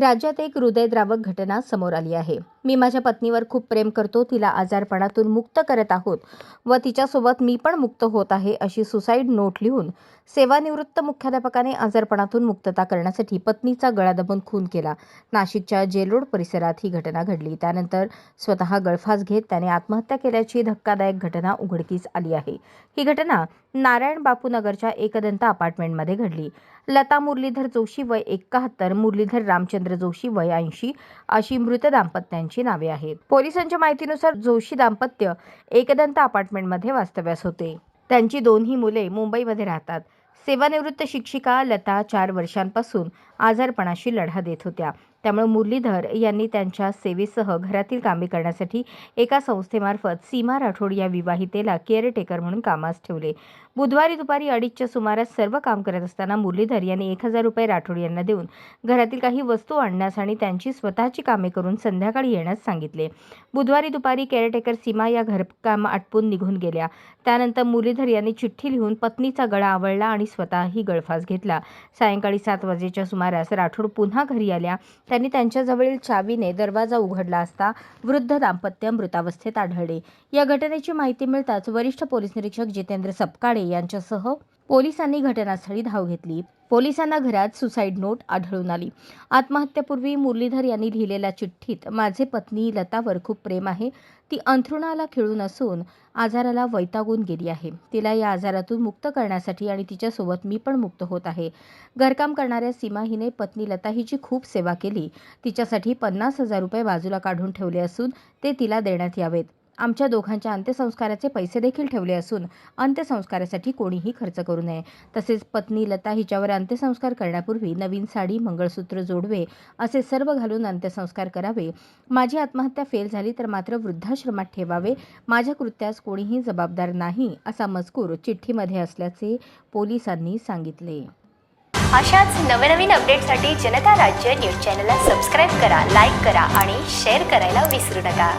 राज्यात एक हृदयद्रावक घटना समोर आली आहे. मी माझ्या पत्नीवर खूप प्रेम करतो तिला आजारपणातून मुक्त करत आहोत व तिच्यासोबत मी पण मुक्त होत आहे अशी सुसाईड नोट लिहून सेवानिवृत्त मुख्याध्यापकाने आजारपणातून मुक्तता करण्यासाठी पत्नीचा गळा दबून खून केला. नाशिकच्या जेलरोड परिसरात ही घटना घडली. त्यानंतर स्वतः गळफास घेत त्याने आत्महत्या केल्याची धक्कादायक घटना उघडकीस आली आहे. ही घटना नारायण बापूनगरच्या एकदंत अपार्टमेंटमध्ये घडली. लता मुरलीधर जोशी वय एकाहत्तर मुरलीधर रामचंद्र जोशी वय ऐंशी अशी मृत दाम्पत्यांची नावे आहेत. पोलिसांच्या माहितीनुसार जोशी दाम्पत्य एकदंत अपार्टमेंटमध्ये वास्तव्यास होते. त्यांची दोन्ही मुले मुंबईमध्ये राहतात. सेवानिवृत्त शिक्षिका लता चार वर्षांपासून आजारपणाशी लढा देत होत्या. त्यामुळे मुरलीधर यांनी त्यांच्या सेवेसह घरातील कामे करण्यासाठी एका संस्थेमार्फत सीमा राठोड या विवाहितेला केअरटेकर म्हणून कामास ठेवले. बुधवारी दुपारी अडीचच्या सुमारास सर्व काम करत असताना मुरलीधर यांनी एक हजार रुपये राठोड यांना देऊन घरातील काही वस्तू आणण्यास आणि त्यांची स्वतःची कामे करून संध्याकाळी येण्यास सांगितले. बुधवारी दुपारी केअरटेकर सीमा या घरकाम आटपून निघून गेल्या. त्यानंतर मुरलीधर यांनी चिठ्ठी लिहून पत्नीचा गळा आवळला आणि स्वतःही गळफास घेतला. सायंकाळी सात वाजेच्या सुमारास राठोड पुन्हा घरी आल्या. त्यांनी त्यांच्याजवळील चावीने दरवाजा उघडला असता वृद्ध दाम्पत्य मृतावस्थेत आढळले. या घटनेची माहिती मिळताच वरिष्ठ पोलीस निरीक्षक जितेंद्र सपकाळे यांच्यासह पोलिसांनी घटनास्थळी धाव घेतली. पोलिसांना घरात सुसाईड नोट आढळून आली. आत्महत्येपूर्वी मुरलीधर यांनी लिहिलेल्या चिठ्ठीत माझे पत्नी लतावर खूप प्रेम आहे. ती अंथरुणाला खिळून असून आजाराला वैतागून गेली आहे. तिला या आजारातून मुक्त करण्यासाठी आणि तिच्यासोबत मी पण मुक्त होत आहे. घरकाम करणाऱ्या सीमा हिने पत्नी लता हिची खूप सेवा केली. तिच्यासाठी पन्नास हजार रुपये बाजूला काढून ठेवले असून ते तिला देण्यात यावेत. आमच्या दोघांच्या अंत्यसंस्काराचे पैसे देखील ठेवले असून अंत्यसंस्कारासाठी कोणीही खर्च करू नये. तसेच पत्नी लता हिच्यावर अंत्यसंस्कार करण्यापूर्वी नवीन साडी मंगळसूत्र जोडवे असे सर्व घालून अंत्यसंस्कार करावे. माझी आत्महत्या फेल झाली तर मात्र वृद्धाश्रमात ठेवावे. माझ्या कृत्यास कोणीही जबाबदार नाही असा मजकूर चिठ्ठीमध्ये असल्याचे पोलिसांनी सांगितले. अशाच नवनवीन अपडेटसाठी जनता राज्य न्यूज चॅनलला सबस्क्राईब करा लाईक करा आणि शेअर करायला विसरू नका.